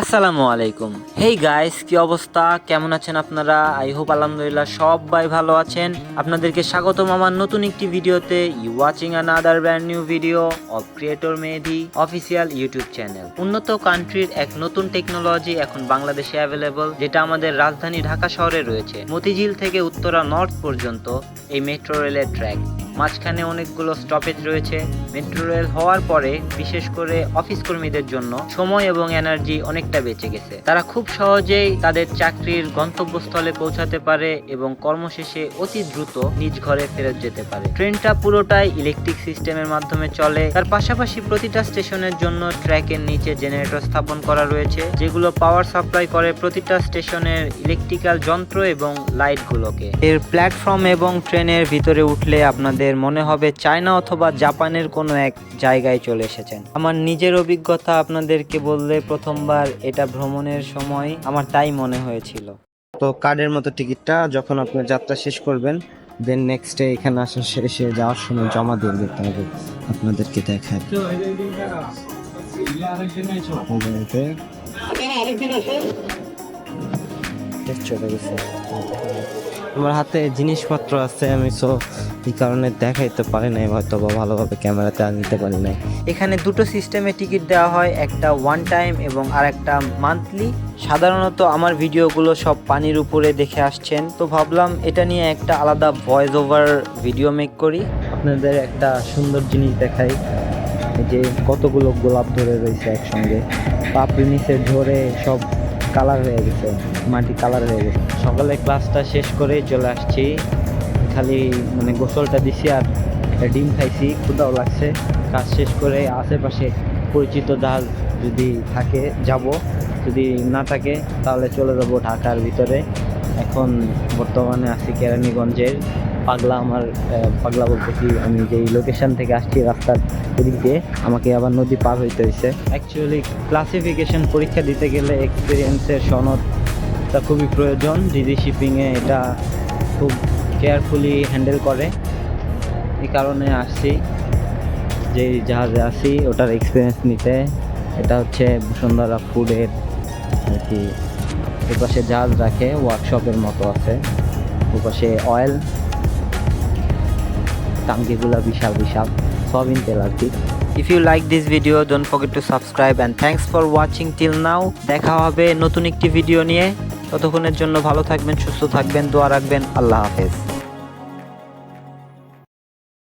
আসসালামু আলাইকুম। Hey guys কি অবস্থা? কেমন আছেন আপনারা? আই হোপ আলহামদুলিল্লাহ সবাই ভালো আছেন। আপনাদেরকে স্বাগতম আমার নতুন একটি ভিডিওতে। You watching another brand new video of creator Mehedi official YouTube channel উন্নত কান্ট্রির এক নতুন টেকনোলজি এখন বাংলাদেশে অ্যাভেলেবল যেটা আমাদের রাজধানী ঢাকা শহরে রয়েছে। মতিঝিল থেকে উত্তরা নর্থ পর্যন্ত এই মেট্রো রেলের ট্র্যাক মাঝখানে অনেকগুলো স্টপেজ রয়েছে। মেট্রো রেল হওয়ার পরে বিশেষ করে অফিস কর্মীদের জন্য সময় এবং এনার্জি অনেকটা বেঁচে গেছে। তারা খুব সহজেই তাদের চাকরির গন্তব্যস্থলে পৌঁছাতে পারে এবং কর্মশেষে অতি দ্রুত নিজ ঘরে ফেরত যেতে পারে। ট্রেনটা পুরোটাই ইলেকট্রিক সিস্টেমের মাধ্যমে চলে। তার পাশাপাশি প্রতিটা স্টেশনের জন্য ট্র্যাকের নিচে জেনারেটর স্থাপন করা রয়েছে, যেগুলো পাওয়ার সাপ্লাই করে প্রতিটা স্টেশনের ইলেকট্রিক্যাল যন্ত্র এবং লাইটগুলোকে এর প্ল্যাটফর্ম এবং ট্রেনের ভিতরে উঠলে আপনাদের মনে হবে চায়না অথবা জাপানের কোনো এক জায়গায় চলে এসেছেন। আমার নিজের অভিজ্ঞতা আপনাদেরকে বললে প্রথমবার এটা ভ্রমণের সময় আমার তাই মনে হয়েছিল। তো কার্ডের মতো টিকিটটা যখন আপনি যাত্রা শেষ করবেন দেন নেক্সট ডে এখানে আসা শেষে যাওয়ার সময় জমা দিয়ে দিতে হবে। আপনাদেরকে দেখায়। চলে গেছে। আমার হাতে জিনিসপত্র আছে, আমি সো এই কারণে দেখাইতে পারি নাই হয়তো বা ভালোভাবে ক্যামেরাতে আর নিতে পারি নাই। এখানে দুটো সিস্টেমে টিকিট দেওয়া হয়, একটা ওয়ান টাইম এবং আরেকটা মান্থলি সাধারণত আমার ভিডিওগুলো সব পানির উপরে দেখে আসছেন। তো ভাবলাম এটা নিয়ে একটা আলাদা ভয়েস ওভার ভিডিও মেক করি। আপনাদের একটা সুন্দর জিনিস দেখাই। যে কতগুলো গোলাপ ধরে রয়েছে একসঙ্গে। পাপড়ি নিচে ঝরে সব কালার হয়ে গেছে, মাটি কালার হয়ে গেছে। সকালে ক্লাসটা শেষ করে চলে আসছি। খালি মানে গোসলটা দিছি আর ডিম খাইছি ক্ষুদাও লাগছে। কাজ শেষ করে আশেপাশে পরিচিত জাহাজ যদি থাকে, যাব। যদি না থাকে, তাহলে চলে যাব ঢাকার ভিতরে। এখন বর্তমানে আছি কেরানীগঞ্জের। পাগলা আমার পাগলা বলতে কি, আমি যেই লোকেশন থেকে আসছি রাস্তার ওদিক দিয়ে আমাকে আবার নদী পার হইতে হয়েছে অ্যাকচুয়ালি ক্লাসিফিকেশন পরীক্ষা দিতে গেলে এক্সপিরিয়েন্সের সনদটা খুবই প্রয়োজন। ডিজি শিপিংয়ে এটা খুব কেয়ারফুলি হ্যান্ডেল করে। এই কারণে আসছি। যেই জাহাজে আসি ওটার এক্সপিরিয়েন্স নিতে। এটা হচ্ছে বসুন্ধরা ফুডের আর কি এপাশে জাহাজ রাখে ওয়ার্কশপের মতো আছে। ওপাশে অয়েল টাঙ্কিগুলো বিশাল বিশাল, সব তেল আর কি। If you like this video don't forget to subscribe and thanks for watching till now দেখা হবে নতুন একটি ভিডিও নিয়ে। ততক্ষণের জন্য ভালো থাকবেন, সুস্থ থাকবেন, দোয়া রাখবেন। আল্লাহ হাফেজ।